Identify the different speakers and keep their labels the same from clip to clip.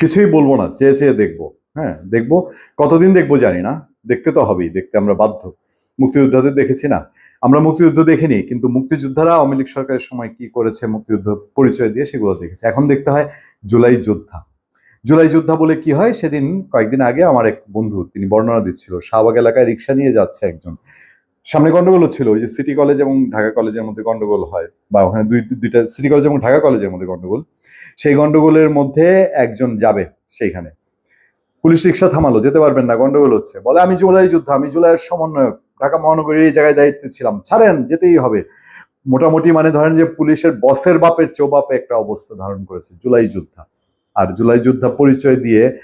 Speaker 1: কিছুই বলব না, চেয়ে চেয়ে দেখব হ্যাঁ দেখব। কতদিন দেখব জানি না, দেখতে তো হবেই, দেখতে আমরা বাধ্য। মুক্তিযোদ্ধাদের দেখেছি না। আমরা মুক্তিযুদ্ধ দেখিনি, কিন্তু মুক্তিযোদ্ধারা আওয়ামী লীগ সরকারের সময় কি করেছে, মুক্তিযুদ্ধ পরিচয় দিয়ে সেগুলো দেখেছি। এখন দেখতে হয় জুলাই যোদ্ধা। জুলাই যোদ্ধা বলে কি হয়, সেদিন কয়েকদিন আগে আমার এক বন্ধু, তিনি বর্ণনা দিচ্ছিল, শাহবাগ এলাকায় রিক্সা নিয়ে যাচ্ছে একজন। সামনে গন্ডগোল ছিল ওই যে সিটি কলেজ এবং ঢাকা কলেজের মধ্যে গন্ডগোল হয়, বা ওখানে দুই, দুইটা, সিটি কলেজ এবং ঢাকা কলেজের মধ্যে গন্ডগোল। সেই গন্ডগোলের মধ্যে একজন যাবে সেইখানে। পুলিশ রিক্সা থামালো, যেতে পারবেন না, গন্ডগোল হচ্ছে। বলে, আমি জুলাই যোদ্ধা, আমি জুলাইয়ের সমন্বয়ক। ঢাকা মহানগরীর এই জায়গায় দায়িত্বে ছিলাম। ছাড়েন, যেতেই হবে। মোটামুটি মানে ধরেন যে পুলিশের বসের বাপের চোবাপে একটা অবস্থা ধারণ করেছে, জুলাই যোদ্ধা। আর জুলাই যোদ্ধা পরিচয় দিয়ে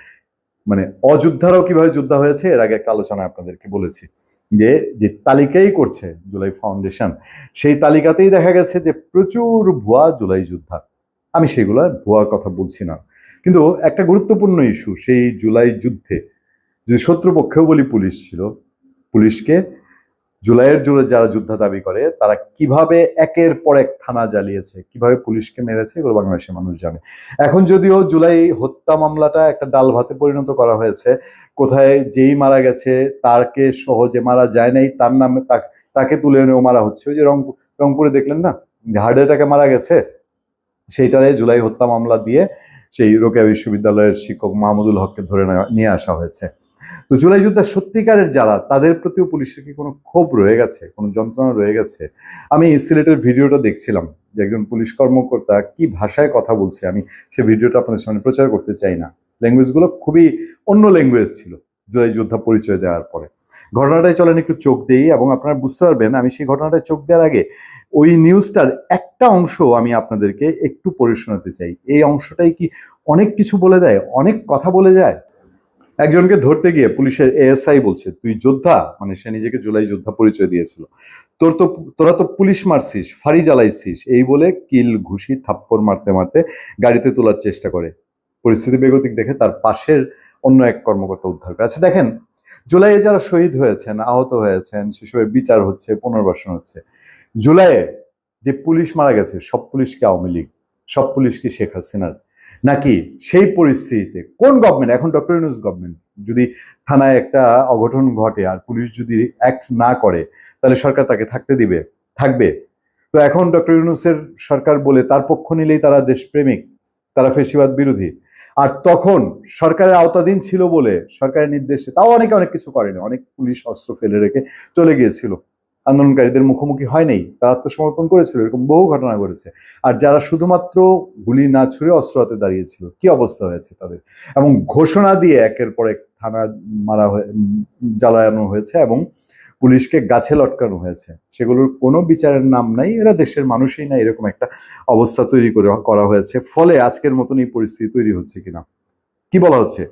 Speaker 1: মানে অযোদ্ধারাও কীভাবে যোদ্ধা হয়েছে, এর আগে একটা আলোচনা আপনাদেরকে বলেছি। যে যে তালিকাই করছে জুলাই ফাউন্ডেশন, সেই তালিকাতেই দেখা গেছে যে প্রচুর ভুয়া জুলাই যোদ্ধা। আমি সেগুলা ভুয়া কথা বলছি না। কিন্তু একটা গুরুত্বপূর্ণ ইস্যু, সেই জুলাই যুদ্ধে যদি শত্রুপক্ষেও বলি পুলিশ ছিল, পুলিশকে জুলাইয়ের জুড়ে যারা যোদ্ধা দাবি করে, তারা কীভাবে একের পর এক থানা জ্বালিয়েছে, কীভাবে পুলিশকে মেরেছে, এগুলো বাংলাদেশের মানুষ জানে। এখন যদিও জুলাই হত্যা মামলাটা একটা ডাল ভাতে পরিণত করা হয়েছে, কোথায় যেই মারা গেছে তারকে সহজে মারা যায় নাই, তার নামে তাকে তুলে এনেও মারা হচ্ছে। ওই যে রংপুরে দেখলেন না? হার্ট অ্যাটাকে মারা গেছে? সেইটারে জুলাই হত্যা মামলা দিয়ে সেই রোকেয়া বিশ্ববিদ্যালয়ের শিক্ষক মাহমুদুল হককে ধরে নিয়ে আসা হয়েছে। তো জুলাই যোদ্ধা সত্যিকারের যারা, তাদের প্রতিও পুলিশের কি কোনো ক্ষোভ রয়ে গেছে? কোনো যন্ত্রণা রয়ে গেছে? আমি সিলেটের ভিডিওটা দেখছিলাম যে একজন পুলিশ কর্মকর্তা কি ভাষায় কথা বলছে, আমি সে ভিডিওটা আপনাদের সামনে প্রচার করতে চাই না। ল্যাঙ্গুয়েজগুলো খুবই অন্য ল্যাঙ্গুয়েজ ছিল। জুলাই যোদ্ধা পরিচয় দেওয়ার পরে। ঘটনাটায় চলেন একটু চোখ দিই এবং আপনারা বুঝতে পারবেন, আমি সেই ঘটনাটায় চোখ দেওয়ার আগে ওই নিউজটার একটা অংশ আমি আপনাদেরকে একটু পড়ে শোনাতে চাই। এই অংশটাই কি অনেক কিছু বলে দেয়, অনেক কথা বলে যায়? একজনকে ধরতে গিয়ে পুলিশের এএসআই বলছে, তুই যোদ্ধা? মানে সে নিজেকে জুলাই যোদ্ধা পরিচয় দিয়েছিল। তোর তো, তোরা তো পুলিশ মারছিস ফাঁড়ি জ্বালাইছিস এই বলে কিল, ঘুষি, থাপ্পড় মারতে মারতে গাড়িতে তোলার চেষ্টা করে। পরিস্থিতি বেগতিক দেখে তার পাশের অন্য এক কর্মকর্তা উদ্ধার করে। আচ্ছা দেখেন, জুলাইয়ে যারা শহীদ হয়েছেন, আহত হয়েছেন সেসবের বিচার হচ্ছে, পুনর্বাসন হচ্ছে। জুলাইয়ে যে পুলিশ মারা গেছে, সব পুলিশকে আওয়ামী লীগ, সব পুলিশ কি শেখ হাসিনার। নাকি সেই পরিস্থিতিতে কোন গভর্নমেন্ট এখন ডক্টর ইউনুস গভর্নমেন্ট যদি থানায় একটা অঘটন ঘটে আর পুলিশ যদি অ্যাক্ট না করে, তাহলে সরকার তাকে থাকতে দিবে, থাকবে? তো এখন ডক্টর ইউনুসের সরকার বলে তার পক্ষ নিলেই তারা দেশপ্রেমিক, তারা ফেসিবাদ বিরোধী। আর তখন সরকারের আওতাধীন ছিল বলে সরকারের নির্দেশে তাও অনেকে অনেক কিছু করেনি, অনেক পুলিশ অস্ত্র ফেলে রেখে চলে গিয়েছিল। আন্দোলনকারীদের মুখোমুখি হয় নাই, তারা আত্মসমর্পণ করেছিল, এরকম বহু ঘটনা ঘটেছে। আর যারা শুধুমাত্র গুলি না ছুড়ে অস্ত্র হাতে দাঁড়িয়েছিল, কি অবস্থা হয়েছে তাদের? এবং ঘোষণা দিয়ে একের পর এক থানা মারা হয়ে জ্বালানো হয়েছে এবং পুলিশকে গাছে লটকানো হয়েছে। সেগুলোর কোনো বিচারের নাম নাই, এরা দেশের মানুষই না, এরকম একটা অবস্থা তৈরি করে করা হয়েছে। ফলে আজকের মতন এই পরিস্থিতি তৈরি হচ্ছে কিনা? কি বলা হচ্ছে?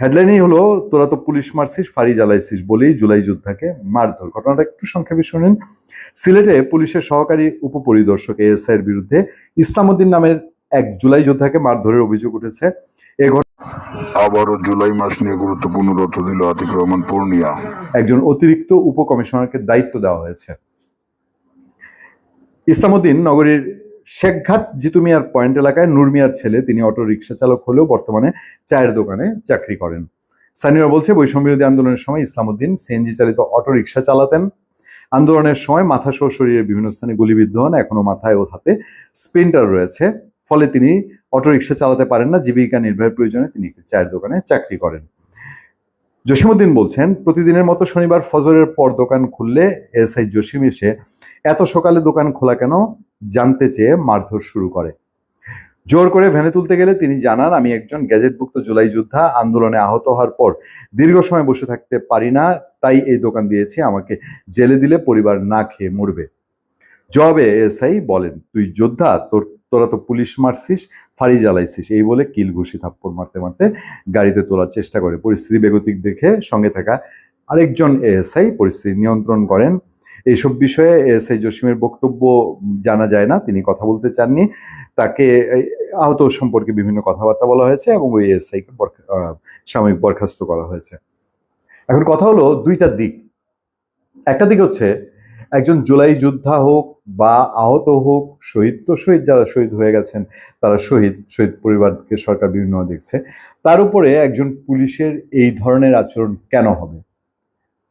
Speaker 1: হেডলাইনই হলো, তোরা তো পুলিশ মারছিস ফাঁড়ি জ্বালাইছিস বলেই জুলাই যোদ্ধাকে মারধর। ঘটনাটা একটু সংক্ষেপে শুনেন। সিলেটে পুলিশের সহকারী উপপরিদর্শক এএসআই এর বিরুদ্ধে ইসলামউদ্দিন নামের এক জুলাই যোদ্ধাকে মারধরের অভিযোগ উঠেছে। এ
Speaker 2: আবারও জুলাই মাস নিয়ে গুরুত্বপূর্ণ তথ্য দিল আতিক রহমান পূর্ণিয়া।
Speaker 1: একজন অতিরিক্ত উপকমিশনারকে দায়িত্ব দেওয়া হয়েছে। ইসলামউদ্দিন নগরীর শেখঘাট জিতুমিয়ার পয়েন্ট এলাকায় নূর মিয়ার ছেলে, তিনি অটো রিক্সা চালক হলেও বর্তমানে চায়ের দোকানে চাকরি করেন। স্থানীয়রা বলছে বৈষম্য বিরোধী আন্দোলনের সময় ইসলামউদ্দিন সিএনজি চালিত অটো রিক্সা চালাতেন। আন্দোলনের সময় মাথা সহ শরীরের বিভিন্ন স্থানে গুলিবিদ্ধ হন, এখনও মাথায় ও হাতে স্প্রিন্টার রয়েছে। ফলে তিনি অটো রিক্সা চালাতে পারেন না, জীবিকা নির্বাহের প্রয়োজনে তিনি একটি চায়ের দোকানে চাকরি করেন। জসিমউদ্দিন বলছেন, প্রতিদিনের মতো শনিবার ফজরের পর দোকান খুললে এসআই জসিম এসে এত সকালে দোকান খোলা কেন? জানতে চেয়ে মারধর শুরু করে। জোর করে ভ্যানে তুলতে গেলে তিনি জানান, আমি একজন গ্যাজেটভুক্ত জুলাই যোদ্ধা, আন্দোলনে আহত হওয়ার পর দীর্ঘ সময় বসে থাকতে পারি না, তাই এই দোকান দিয়েছি, আমাকে জেলে দিলে পরিবার না খেয়ে মরবে। জবাবে এসআই বলেন, তুই যোদ্ধা, তোর তোরা তো পুলিশ মারছিস, ফাঁড়ি জ্বালাইছিস। এই বলে কিল ঘুষি থাপ্পড় মারতে মারতে গাড়িতে তোলার চেষ্টা করে। পরিস্থিতি বেগতিক দেখে সঙ্গে থাকা আরেকজন এএসআই পরিস্থিতি নিয়ন্ত্রণ করেন। এইসব বিষয়ে এএসআই জসিমের বক্তব্য জানা যায় না, তিনি কথা বলতে চাননি। তাকে আহত সম্পর্কে বিভিন্ন কথাবার্তা বলা হয়েছে এবং ওই এএসআইকে সাময়িক বরখাস্ত করা হয়েছে। এখন কথা হলো দুইটা দিক। একটা দিক হচ্ছে একজন জুলাই যোদ্ধা হোক বা আহত হোক, শহীদ তো শহীদ, যারা শহীদ হয়ে গেছেন, তারা শহীদ শহীদ পরিবারকে সরকার বিভিন্ন দেখছে। তার উপরে একজন পুলিশের এই ধরনের আচরণ কেন হবে?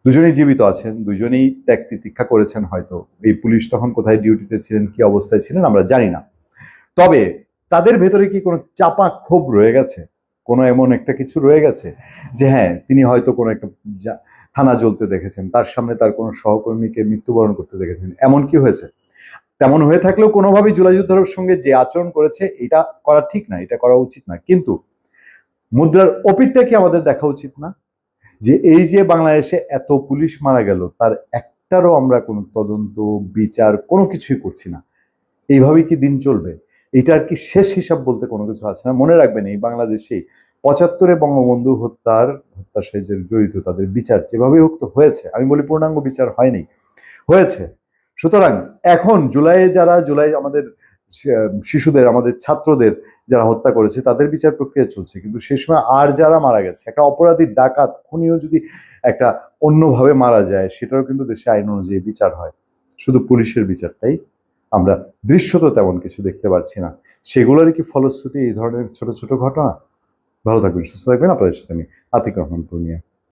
Speaker 1: দুজনেই জীবিত আছেন, দুজনেই ত্যাগ তিতিক্ষা করেছেন হয়তো। এই পুলিশ তখন কোথায় ডিউটিতে ছিলেন, কি অবস্থায় ছিলেন, আমরা জানি না। তবে তাদের ভেতরে কি কোনো চাপা ক্ষোভ রয়ে গেছে? কোনো এমন একটা কিছু রয়ে গেছে যে হ্যাঁ তিনি হয়তো কোনো একটা থানা জ্বলতে দেখেছেন, তার সামনে তার কোনো সহকর্মীকে মৃত্যুবরণ করতে দেখেছেন। এমন কি হয়েছে? তেমন হয়ে থাকলেও কোনোভাবেই জুলাই যোদ্ধার সঙ্গে যে আচরণ করেছে, এটা করা ঠিক না, এটা করা উচিত না। কিন্তু মুদ্রার অপিটটা কি আমাদের দেখা উচিত না? যে এই যে বাংলাদেশে এত পুলিশ মারা গেল, তার একটারও আমরা কোনো তদন্ত, বিচার কোনো কিছুই করছি না। এইভাবেই কি দিন চলবে? এটার কি শেষ হিসাব বলতে কোনো কিছু আছে? না মনে রাখবেন এই বাংলাদেশেই পঁচাত্তরে বঙ্গবন্ধু হত্যার হত্যা সেজের জড়িত তাদের বিচার যেভাবে হোক তো হয়েছে, আমি বলি পূর্ণাঙ্গ বিচার হয়নি, হয়েছে। সুতরাং এখন জুলাইয়ে যারা, জুলাই আমাদের শিশুদের, আমাদের ছাত্রদের যারা হত্যা করেছে, তাদের বিচার প্রক্রিয়া চলছে। কিন্তু সে সময় আর যারা মারা গেছে, একটা অপরাধী ডাকাত, খুনিও যদি একটা অন্যভাবে মারা যায়, সেটাও কিন্তু দেশে আইন অনুযায়ী বিচার হয়। শুধু পুলিশের বিচারটাই আমরা দৃশ্যত তেমন কিছু দেখতে পাচ্ছি না। সেগুলোরই কি ফলশ্রুতি এই ধরনের ছোট ছোট ঘটনা? ভালো থাকবেন, সুস্থ থাকবেন। আপনাদের সাথে আমি আতিক রহমান পূর্ণিয়া।